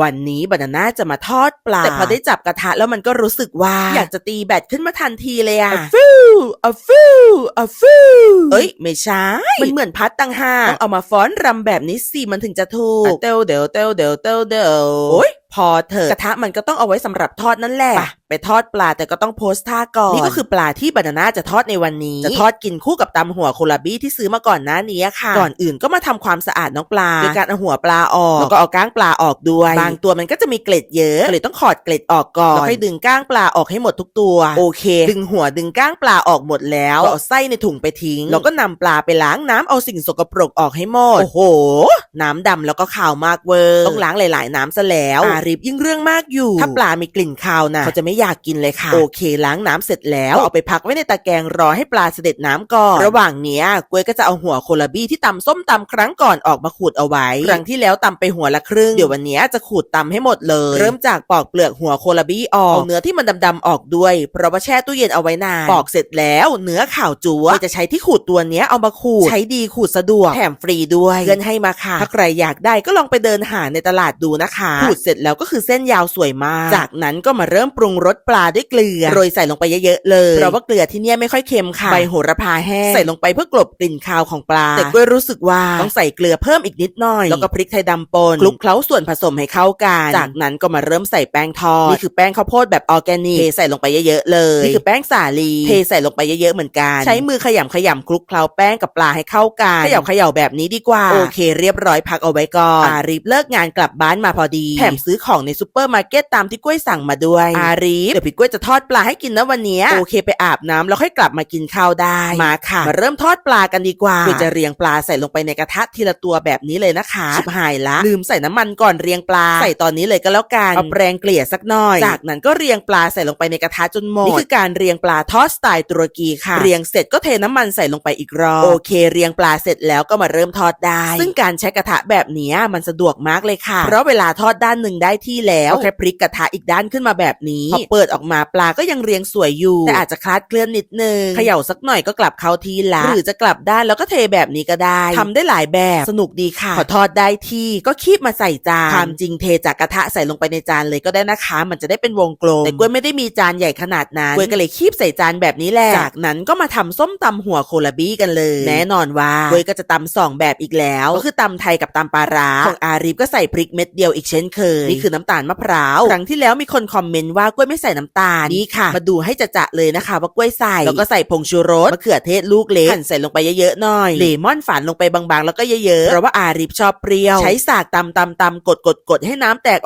วันนี้บานาน่าจะมาทอดปลา แต่พอได้จับกระทะแล้วมันก็รู้สึกว่า อยากจะตีแบตขึ้นมาทันทีเลยอะฟิวอะฟิวอะฟิวเอ้ย ไม่ใช่ มันเหมือนพัดตังหากต้องเอามาฟ้อนรำแบบนี้สิมันถึงจะถูกเตวเดวเตวเดวเตวเดวโอ้ยพ อเถอะกระทะมันก็ต้องเอาไว้สำหรับทอดนั่นแหละไปไปทอดปลาแต่ก็ต้องโพสท่าก่อน นี่ก็คือปลาที่บานาน่าจะทอดในวันนี้ จะทอดกินคู่กับตำหัวโคลาบี้ที่ซื้อมาก่อนหน้านี้ค่ะ ก่อนอื่นก็มาทำความสะอาดน้องปลาโดยการเอาหัวปลาออกแล้วก็เอาก้างปลาออกด้วย บางตัวมันก็จะมีเกล็ดเยอะก็เลยต้องขอดเกล็ดออกก่อนแล้วค่อยดึงก้างปลาออกให้หมดทุกตัวโอเค ดึงหัวดึงก้างปลาออกหมดแล้วก็เอาไส้ในถุงไปทิ้งแล้วก็นำปลาไปล้างน้ำเอาสิ่งสกปรกออกให้หมดโอ้โห น้ำดำแล้วก็ขาวมากเวอร์ต้องล้างหลาย ๆ น้ำซะแล้วอาริบยิ่งเรื่องมากอยู่ ถ้าปลามีกลิ่นคาวนะเขาจะไม่อยากกินเลยค่ะ โอเคล้างน้ำเสร็จแล้วก็เอาไปพักไว้ในตะแกรงรอให้ปลาเสด็จน้ำก่อน ระหว่างเนี้ยกล้วยก็จะเอาหัวโคลาบี้ที่ตำส้มตำครั้งก่อนออกมาขูดเอาไว้ ครั้งที่แล้วตำไปหัวละครึ่ง เดี๋ยววันเนี้ยจะขูดตำให้หมดเลย เริ่มจากปอกเปลือกหัวโคลาบี้ออก เอาเนื้อที่มันดำๆออกด้วย เพราะว่าแช่ตู้เย็นเอาไว้นาน ปอกเสร็จแล้วเนื้อขาวจัวจะใช้ที่ขูดตัวเนี้ยเอามาขูด ใช้ดีขูดสะดวก แถมฟรีด้วยเพื่อนให้มาค่ะ ถ้าใครอยากได้ก็ลองไปเดินหาในตลาดดูนะคะ ขูดเสร็จแล้วก็คือเส้นยาวสวยมาก จากนั้นก็มาเริ่มปรุงรสปลาด้วยเกลือ โรยใส่ลงไปเยอะๆเลยเพราะว่าเกลือที่เนี่ยไม่ค่อยเค็มค่ะใบโหระพาแห้งใส่ลงไปเพื่อกลบกลิ่นคาวของปลา แต่ก็รู้สึกว่าต้องใส่เกลือเพิ่มอีกนิดหน่อย แล้วก็พริกไทยดำป่นคลุกเคล้าส่วนผสมให้เข้ากันจากนั้นก็มาเริ่มใส่แป้งทอดนี่คือแป้งข้าวโพดแบบออร์แกนิกเทใส่ลงไปเยอะๆเลยนี่คือแป้งสาลีเทใส่ลงไปเยอะๆเหมือนกันใช้มือขยำขยำคลุกเคล้าแป้งกับปลาให้เข้ากันขยำเขย่าแบบนี้ดีกว่าโอเค เรียบร้อยพักเอาไว้ก่อนอารีบเลิกงานกลับบ้านมาพอดีแถมซื้อของในซูเปอร์มาร์เก็ตตามที่กล้วยสั่งมาด้วย อารีบเดี๋ยวพี่กล้วยจะทอดปลาให้กินนะวันเนี้ยโอเคไปอาบน้ำแล้วค่อยกลับมากินข้าวได้มาค่ะ มาเริ่มทอดปลากันดีกว่าคือจะเรียงปลาใส่ลงไปในกระทะทีละตัวแบบนี้เลยนะคะชิบหายละ ลืมใส่น้ำมันก่อนเรียงปลา ใส่ตอนนี้เลยก็แล้วกันเอาแปรงเกลี่ยสักหน่อย จากนั้นก็เรียงปลาใส่ลงไปในกระทะจนหมดนี่คือการเรียงปลาทอดสไตล์ตุรกีค่ะ เรียงเสร็จก็เทน้ำมันใส่ลงไปอีกรอบโอเค เรียงปลาเสร็จแล้วก็มาเริ่มทอดได้ ซึ่งการใช้กระทะแบบนี้มันสะดวกมากเลยค่ะ เพราะเวลาทอดด้านหนึ่งได้ที่แล้วก็แค่พลิกกระทะอีกด้านขึ้นมาแบบนี้พอเปิดออกมาปลาก็ยังเรียงสวยอยู่ แต่อาจจะคลาดเคลื่อนนิดนึงเขย่าสักหน่อยก็กลับเข้าที่ละหรือจะกลับด้านแล้วก็เทแบบนี้ก็ได้ทำได้หลายแบบสนุกดีค่ะ พอทอดได้ที่ก็คีบมาใส่จานความจริงเทจากกระทะใส่ลงไปในจานเลยก็ได้นะคะ มันจะได้เป็นวงกลมแต่กล้วยไม่ได้มีจานใหญ่ขนาดนั้นกล้วยก็เลยคีบใส่จานแบบนี้แหละจากนั้นก็มาทำส้มตำหัวโคลาบี้กันเลย แน่นอนว่ากล้วยก็จะตำสองแบบอีกแล้ว ก็คือตำไทยกับตำปลาร้าของอารีฟก็ใส่พริกเม็ดเดียวอีกเช่นเคยนี่คือน้ำตาลมะพร้าวครั้งที่แล้วมีคนคอมเมนต์ว่ากล้วยไม่ใส่น้ำตาลนี่ค่ะ มาดูให้จะๆเลยนะคะ ว่ากล้วยใส่แล้วก็ใส่ผงชูรสมะเขือเทศลูกเล็กหั่นใส่ลงไปเยอะๆหน่อยเลมอนฝานลงไปบางๆ แล้วก็เยอะๆเพราะว่าอาริฟชอบเปรี้ยว ใช้สากตำตำตำกดกดกดให้น้ำแตก